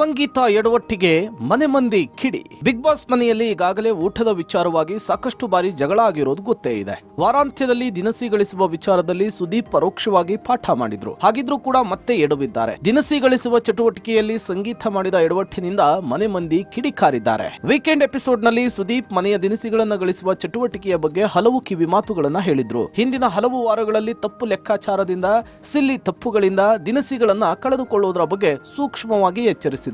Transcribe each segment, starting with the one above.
ಸಂಗೀತ ಎಡವಟ್ಟಿಗೆ ಮನೆ ಮಂದಿ ಕಿಡಿ. ಬಿಗ್ ಬಾಸ್ ಮನೆಯಲ್ಲಿ ಈಗಾಗಲೇ ಊಟದ ವಿಚಾರವಾಗಿ ಸಾಕಷ್ಟು ಬಾರಿ ಜಗಳ ಆಗಿರೋದು ಗೊತ್ತೇ ಇದೆ. ವಾರಾಂತ್ಯದಲ್ಲಿ ದಿನಸಿ ಗಳಿಸುವ ವಿಚಾರದಲ್ಲಿ ಸುದೀಪ್ ಪರೋಕ್ಷವಾಗಿ ಪಾಠ ಮಾಡಿದ್ರು. ಹಾಗಿದ್ರೂ ಕೂಡ ಮತ್ತೆ ಎಡವಿದ್ದಾರೆ. ದಿನಸಿ ಗಳಿಸುವ ಚಟುವಟಿಕೆಯಲ್ಲಿ ಸಂಗೀತ ಮಾಡಿದ ಎಡವಟ್ಟಿನಿಂದ ಮನೆ ಮಂದಿ ಕಿಡಿಕಾರಿದ್ದಾರೆ ವೀಕೆಂಡ್ ಎಪಿಸೋಡ್ನಲ್ಲಿ ಸುದೀಪ್ ಮನೆಯ ದಿನಸಿಗಳನ್ನು ಗಳಿಸುವ ಚಟುವಟಿಕೆಯ ಬಗ್ಗೆ ಹಲವು ಕಿವಿ ಮಾತುಗಳನ್ನ ಹೇಳಿದ್ರು. ಹಿಂದಿನ ಹಲವು ವಾರಗಳಲ್ಲಿ ತಪ್ಪು ಲೆಕ್ಕಾಚಾರದಿಂದ, ಸಿಲ್ಲಿ ತಪ್ಪುಗಳಿಂದ ದಿನಸಿಗಳನ್ನ ಕಳೆದುಕೊಳ್ಳುವುದರ ಬಗ್ಗೆ ಸೂಕ್ಷ್ಮವಾಗಿ ಎಚ್ಚರಿಸಿದ್ರು.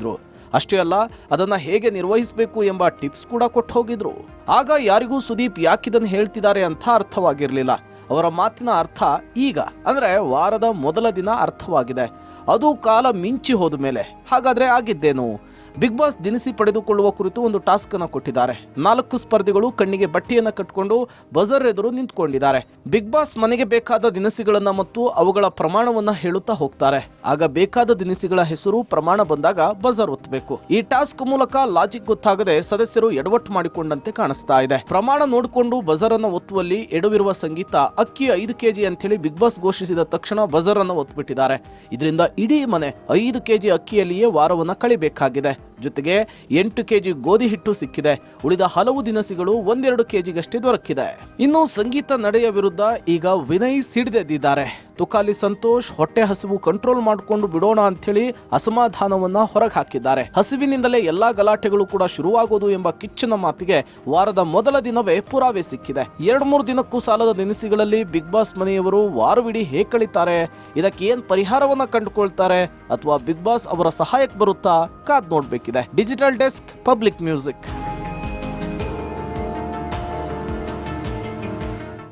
ಅಷ್ಟೇ ಅಲ್ಲ, ಅದನ್ನ ಹೇಗೆ ನಿರ್ವಹಿಸಬೇಕು ಎಂಬ ಟಿಪ್ಸ್ ಕೂಡ ಕೊಟ್ಟು ಹೋಗಿದ್ರು. ಆಗ ಯಾರಿಗೂ ಸುದೀಪ್ ಯಾಕಿದನ್ನು ಹೇಳ್ತಿದ್ದಾರೆ ಅಂತ ಅರ್ಥವಾಗಿರಲಿಲ್ಲ. ಅವರ ಮಾತಿನ ಅರ್ಥ ಈಗ, ಅಂದ್ರೆ ವಾರದ ಮೊದಲ ದಿನ ಅರ್ಥವಾಗಿದೆ. ಅದು ಕಾಲ ಮಿಂಚಿ ಹೋದ ಮೇಲೆ ಹಾಗಾದ್ರೆ ಆಗಿದ್ದೇನು? ಬಿಗ್ ಬಾಸ್ ದಿನಸಿ ಪಡೆದುಕೊಳ್ಳುವ ಕುರಿತು ಒಂದು ಟಾಸ್ಕ್ ಅನ್ನು ಕೊಟ್ಟಿದ್ದಾರೆ. ನಾಲ್ಕು ಸ್ಪರ್ಧಿಗಳು ಕಣ್ಣಿಗೆ ಬಟ್ಟೆಯನ್ನು ಕಟ್ಟಿಕೊಂಡು ಬಜರ್ ಎದುರು ನಿಂತ್ಕೊಂಡಿದ್ದಾರೆ. ಬಿಗ್ ಬಾಸ್ ಮನೆಗೆ ಬೇಕಾದ ದಿನಸಿಗಳನ್ನ ಮತ್ತು ಅವುಗಳ ಪ್ರಮಾಣವನ್ನ ಹೇಳುತ್ತಾ ಹೋಗ್ತಾರೆ. ಆಗ ಬೇಕಾದ ದಿನಸಿಗಳ ಹೆಸರು ಪ್ರಮಾಣ ಬಂದಾಗ ಬಜರ್ ಒತ್ತಬೇಕು. ಈ ಟಾಸ್ಕ್ ಮೂಲಕ ಲಾಜಿಕ್ ಗೊತ್ತಾಗದೆ ಸದಸ್ಯರು ಎಡವಟ್ಟು ಮಾಡಿಕೊಂಡಂತೆ ಕಾಣಿಸ್ತಾ ಇದೆ. ಪ್ರಮಾಣ ನೋಡಿಕೊಂಡು ಬಜರ್ ಅನ್ನ ಒತ್ತುವಲ್ಲಿ ಎಡವಿರುವ ಸಂಗೀತ ಅಕ್ಕಿ ಐದು ಕೆಜಿ ಅಂತೇಳಿ ಬಿಗ್ ಬಾಸ್ ಘೋಷಿಸಿದ ತಕ್ಷಣ ಬಜರ್ ಅನ್ನು ಒತ್ತುಬಿಟ್ಟಿದ್ದಾರೆ ಇದರಿಂದ ಇಡೀ ಮನೆ ಐದು ಕೆಜಿ ಅಕ್ಕಿಯಲ್ಲಿಯೇ ವಾರವನ್ನ ಕಳಿಬೇಕಾಗಿದೆ. ಜೊತೆಗೆ ಎಂಟು ಕೆಜಿ ಗೋಧಿ ಹಿಟ್ಟು ಸಿಕ್ಕಿದೆ. ಉಳಿದ ಹಲವು ದಿನಸಿಗಳು ಒಂದೆರಡು ಕೆಜಿಗಷ್ಟೇ ದೊರಕಿದೆ. ಇನ್ನು ಸಂಗೀತ ನಡೆಯ ವಿರುದ್ಧ ಈಗ ವಿನಯ್ ಸಿಡಿದೆದ್ದಿದ್ದಾರೆ. ತುಕಾಲಿ ಸಂತೋಷ್ ಹೊಟ್ಟೆ ಹಸಿವು ಕಂಟ್ರೋಲ್ ಮಾಡಿಕೊಂಡು ಬಿಡೋಣ ಅಂತೇಳಿ ಅಸಮಾಧಾನವನ್ನ ಹೊರಗೆ ಹಾಕಿದ್ದಾರೆ. ಹಸಿವಿನಿಂದಲೇ ಎಲ್ಲಾ ಗಲಾಟೆಗಳು ಕೂಡ ಶುರುವಾಗೋದು ಎಂಬ ಕಿಚ್ಚನ ಮಾತಿಗೆ ವಾರದ ಮೊದಲ ದಿನವೇ ಪುರಾವೆ ಸಿಕ್ಕಿದೆ. ಎರಡ್ ಮೂರು ದಿನಕ್ಕೂ ಸಾಲದ ದಿನಸಿಗಳಲ್ಲಿ ಬಿಗ್ ಬಾಸ್ ಮನೆಯವರು ವಾರವಿಡೀ ಹೇಕಳಿತಾರೆ. ಕಳೀತಾರೆ ಇದಕ್ಕೆ ಏನ್ ಪರಿಹಾರವನ್ನ ಕಂಡುಕೊಳ್ತಾರೆ ಅಥವಾ ಬಿಗ್ ಬಾಸ್ ಅವರ ಸಹಾಯಕ್ಕೆ ಬರುತ್ತಾ ಕಾದ್ ನೋಡ್ಬೇಕಿದೆ. Digital desk, public music.